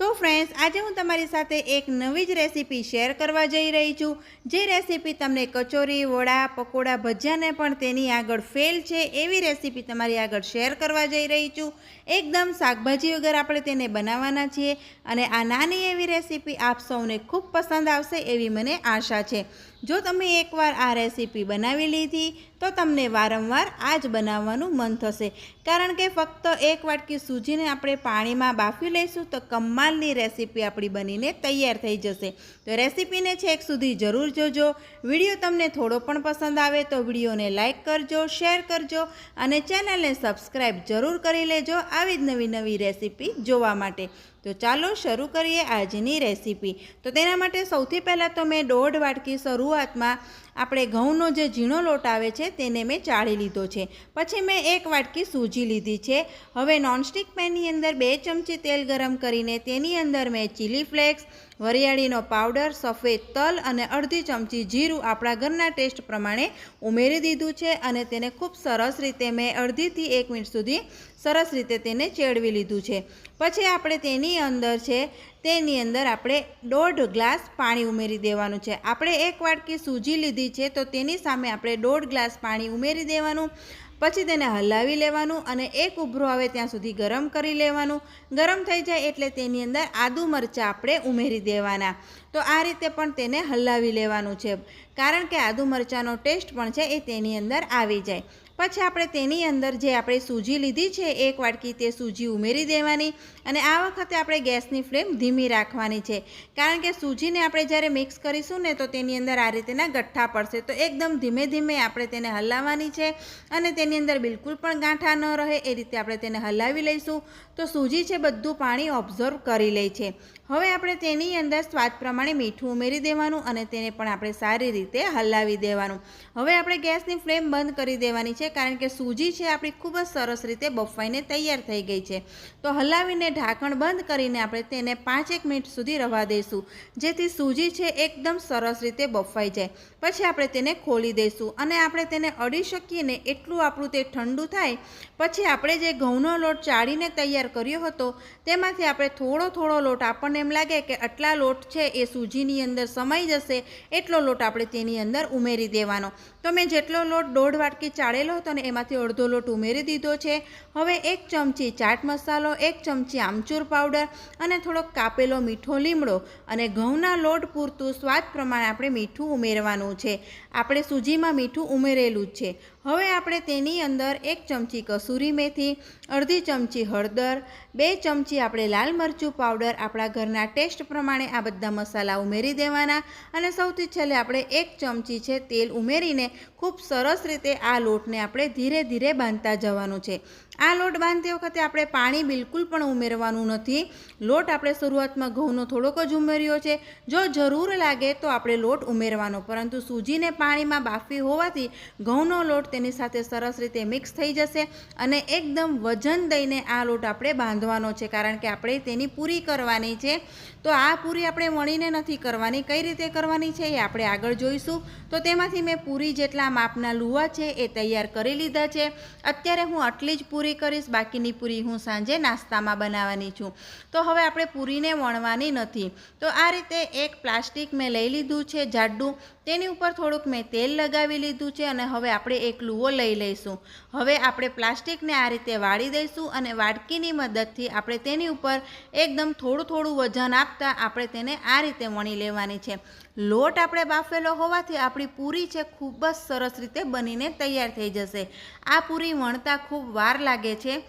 તો ફ્રેન્ડ્સ આજે હું તમારી સાથે એક નવી જ રેસીપી શેર કરવા જઈ રહી છું. જે રેસીપી તમને કચોરી, વડા, પકોડા ભજીયાને પણ તેની આગળ ફેલ છે એવી રેસીપી તમારી આગળ શેર કરવા જઈ રહી છું. એકદમ શાકભાજી વગર આપણે તેને બનાવવાના છીએ અને આ નાની એવી રેસીપી આપ સૌને ખૂબ પસંદ આવશે એવી મને આશા છે. જો તમે એકવાર આ રેસીપી બનાવી લીધી, તો તમને વારંવાર આ જ બનાવવાનું મન થશે. કારણ કે ફક્ત એક વાટકી સૂજીને આપણે પાણીમાં બાફી લઈશું તો કમાલની રેસીપી આપણી બનીને તૈયાર થઈ જશે. તો રેસીપીને છેક સુધી જરૂર જોજો. વીડિયો તમને થોડો પણ પસંદ આવે તો વિડીયોને લાઇક કરજો, શેર કરજો અને ચેનલને સબસ્ક્રાઈબ જરૂર કરી લેજો આવી જ નવી નવી રેસીપી જોવા માટે. તો ચાલો શરૂ કરીએ આજની રેસીપી. તો તેના માટે સૌથી પહેલાં તો મેં દોઢ વાટકી શરૂઆતમાં આપણે ઘઉંનો જે ઝીણો લોટ આવે છે તેને મેં ચાળી લીધો છે. પછી મેં એક વાટકી સૂજી લીધી છે. હવે નોનસ્ટિક પેનની અંદર બે ચમચી તેલ ગરમ કરીને તેની અંદર મેં ચીલી ફ્લેક્સ વરિયાળીનો પાવડર, સફેદ તલ અને અડધી ચમચી જીરું આપણા ઘરના ટેસ્ટ પ્રમાણે ઉમેરી દીધું છે અને તેને ખૂબ સરસ રીતે મેં અડધીથી એક મિનિટ સુધી સરસ રીતે તેને ચેડવી લીધું છે. પછી આપણે તેની અંદર છે, તેની અંદર આપણે દોઢ ગ્લાસ પાણી ઉમેરી દેવાનું છે. આપણે એક વાટકી સૂજી લીધી છે તો તેની સામે આપણે દોઢ ગ્લાસ પાણી ઉમેરી દેવાનું. પછી તેને હલાવી લેવાનું અને એક ઉભરો આવે ત્યાં સુધી ગરમ કરી લેવાનું. ગરમ થઈ જાય એટલે તેની અંદર આદુ મરચાં આપણે ઉમેરી દેવાના. તો આ રીતે પણ તેને હલાવી લેવાનું છે. કારણ કે આદુ મરચાંનો ટેસ્ટ પણ છે એ તેની અંદર આવી જાય. પછી આપણે તેની અંદર જે આપણે સૂજી લીધી છે, એક વાટકી તે સૂજી ઉમેરી દેવાની અને આ વખતે આપણે ગેસની ફ્લેમ ધીમી રાખવાની છે. કારણ કે સૂજીને આપણે જ્યારે મિક્સ કરીશું ને તો તેની અંદર આ રીતેના ગઠ્ઠા પડશે. તો એકદમ ધીમે ધીમે આપણે તેને હલાવવાની છે અને તેની અંદર બિલકુલ પણ ગાંઠા ન રહે એ રીતે આપણે તેને હલાવી લઈશું. તો સૂજી છે બધું પાણી ઓબ્ઝર્વ કરી લે છે. હવે આપણે તેની અંદર સ્વાદ પ્રમાણે મીઠું ઉમેરી દેવાનું અને તેને પણ આપણે સારી રીતે હલાવી દેવાનું. હવે આપણે ગેસની ફ્લેમ બંધ કરી દેવાની છે કારણ કે સૂજી છે આપણી ખૂબ જ સરસ રીતે બફાઈને તૈયાર થઈ ગઈ છે. તો હલાવીને ઢાંકણ બંધ કરીને આપણે તેને પાંચેક મિનિટ સુધી રવા દઈશું. જેથી સૂજી છે એકદમ સરસ રીતે બફાઈ જાય. પછી આપણે તેને ખોલી દઈશું અને આપણે તેને અડી શકીએ ને એટલું આપણું તે ઠંડુ થાય. પછી આપણે જે ઘઉંનો લોટ ચાળીને તૈયાર કર્યો હતો, તેમાંથી આપણે થોડો થોડો લોટ આપણને એમ લાગે કે આટલા લોટ છે એ સૂજીની અંદર સમાઈ જશે, એટલો લોટ આપણે તેની અંદર ઉમેરી દેવાનો. તો મેં જેટલો લોટ દોઢ વાટકી ચાળેલો હતો અને એમાંથી અડધો લોટ ઉમેરી દીધો છે. હવે એક ચમચી ચાટ મસાલો, એક ચમચી આમચૂર પાવડર અને થોડોક કાપેલો મીઠો લીમડો અને ઘઉંના લોટ પૂરતું સ્વાદ પ્રમાણે આપણે મીઠું ઉમેરવાનું છે. આપણે સૂજીમાં મીઠું ઉમેરેલું જ છે. હવે આપણે તેની અંદર એક ચમચી કસૂરી મેથી, અડધી ચમચી હળદર, બે ચમચી આપણે લાલ મરચું પાવડર આપણા ઘરના ટેસ્ટ પ્રમાણે આ બધા મસાલા ઉમેરી દેવાના અને સૌથી છેલ્લે આપણે એક ચમચી છે તેલ ઉમેરીને ખૂબ સરસ રીતે આ લોટને આપણે ધીરે ધીરે બાંધતા જવાનું છે. આ લોટ બાંધતી વખતે આપણે પાણી બિલકુલ પણ ઉમેરવાનું નથી. લોટ આપણે શરૂઆતમાં ઘઉંનો થોડોક જ ઉમેર્યો છે. જો જરૂર લાગે તો આપણે લોટ ઉમેરવાનો, પરંતુ સૂજીને પાણીમાં બાફી હોવાથી ઘઉંનો લોટ તેની સાથે સરસ રીતે મિક્સ થઈ જશે અને એકદમ વજન દઈને આ લોટ આપણે બાંધવાનો છે, કારણ કે આપણે તેની પૂરી કરવાની છે. તો આ પૂરી આપણે વણીને નથી કરવાની. કઈ રીતે કરવાની છે એ આપણે આગળ જોઈશું. તો તેમાંથી મેં પૂરી જેટલા માપના લુવા છે એ તૈયાર કરી લીધા છે. અત્યારે હું આટલી જ પૂરી કરીશ, બાકીની પૂરી હું સાંજે નાસ્તામાં બનાવવાની છું. તો હવે આપણે પૂરીને વણવાની નથી. તો આ રીતે એક પ્લાસ્ટિક મેં લઈ લીધું છે જાડું. તેની ઉપર થોડુંક મેં તેલ લગાવી લીધું છે અને હવે આપણે એક લુવો લઈ લઈશું. હવે આપણે પ્લાસ્ટિકને આ રીતે વાળી દઈશું અને વાડકીની મદદથી આપણે તેની ઉપર એકદમ થોડું થોડું વજન આપતા આપણે તેને આ રીતે વણી લેવાની છે. લોટ આપણે બાફેલો હોવાથી આપણી પૂરી છે ખૂબ જ સરસ રીતે બનીને તૈયાર થઈ જશે. આ પૂરી વણતા ખૂબ વાર લાગે છે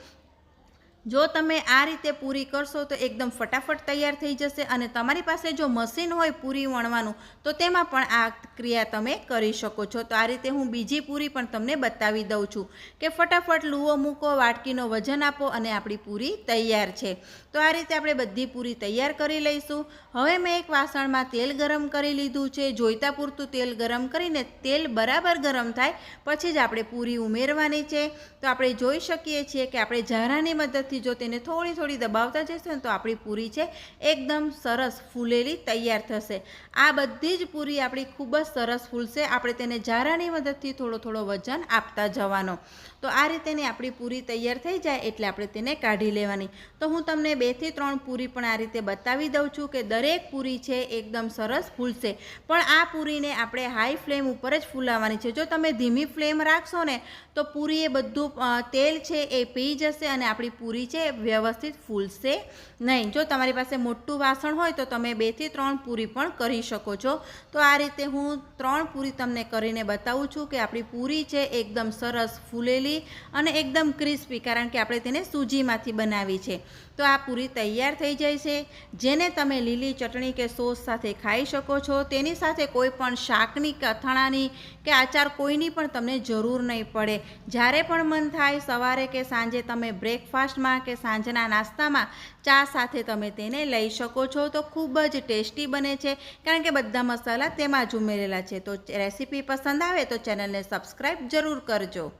જો તમે આ રીતે પૂરી કરશો તો એકદમ ફટાફટ તૈયાર થઈ જશે અને તમારી પાસે જો મશીન હોય પૂરી વણવાનું, તો તેમાં પણ આ ક્રિયા તમે કરી શકો છો. તો આ રીતે હું બીજી પૂરી પણ તમને બતાવી દઉં છું કે ફટાફટ લૂવો મૂકો, વાટકીનો વજન આપો અને આપણી પૂરી તૈયાર છે. તો આ રીતે આપણે બધી પૂરી તૈયાર કરી લઈશું. હવે મેં એક વાસણમાં તેલ ગરમ કરી લીધું છે. જોઈતા પૂરતું તેલ ગરમ કરીને તેલ બરાબર ગરમ થાય, પછી જ આપણે પૂરી ઉમેરવાની છે. તો આપણે જોઈ શકીએ છીએ કે આપણે ઝારાની મદદથી મદદથી જો તેને થોડી થોડી દબાવતા જશો ને તો આપણી પૂરી છે એકદમ સરસ ફૂલેલી તૈયાર થશે. આ બધી જ પૂરી આપણી ખૂબ જ સરસ ફૂલશે. આપણે તેને ઝારાની મદદથી થોડો થોડો વજન આપતા જવાનો. તો આ રીતેની આપણી પૂરી તૈયાર થઈ જાય એટલે આપણે તેને કાઢી લેવાની. તો હું તમને બેથી ત્રણ પૂરી પણ આ રીતે બતાવી દઉં છું કે દરેક પૂરી છે એકદમ સરસ ફૂલશે. પણ આ પૂરીને આપણે હાઈ ફ્લેમ ઉપર જ ફૂલાવવાની છે. જો તમે ધીમી ફ્લેમ રાખશો ને તો પૂરી એ બધું તેલ છે એ પી જશે અને આપણી પૂરી છે, વ્યવસ્થિત ફૂલશે નહીં. જો તમારી પાસે મોટું વાસણ હોય તો તમે બેથી ત્રણ પૂરી પણ કરી શકો છો. તો આ રીતે હું ત્રણ પૂરી તમને કરીને બતાવું છું કે આપણી પૂરી છે એકદમ સરસ ફૂલેલી અને એકદમ ક્રિસ્પી, કારણ કે આપણે તેને સૂજીમાંથી બનાવી છે. તો આ પૂરી તૈયાર થઈ જાય છે. જેને તમે લીલી ચટણી કે સોસ સાથે ખાઈ શકો છો, તેની સાથે કોઈ પણ શાકની કે અથાણાની કે આચાર કોઈની પણ તમને જરૂર નહીં પડે. જ્યારે પણ મન થાય, સવારે કે સાંજે તમે બ્રેકફાસ્ટમાં કે સાંજના નાસ્તામાં ચા સાથે તમે તેને લઈ શકો છો, તો ખૂબ જ ટેસ્ટી બને છે. કારણ કે બધા મસાલા તેમાં જ ઉમેરેલા છે. તો રેસીપી પસંદ આવે તો ચેનલને સબસ્ક્રાઈબ જરૂર કરજો.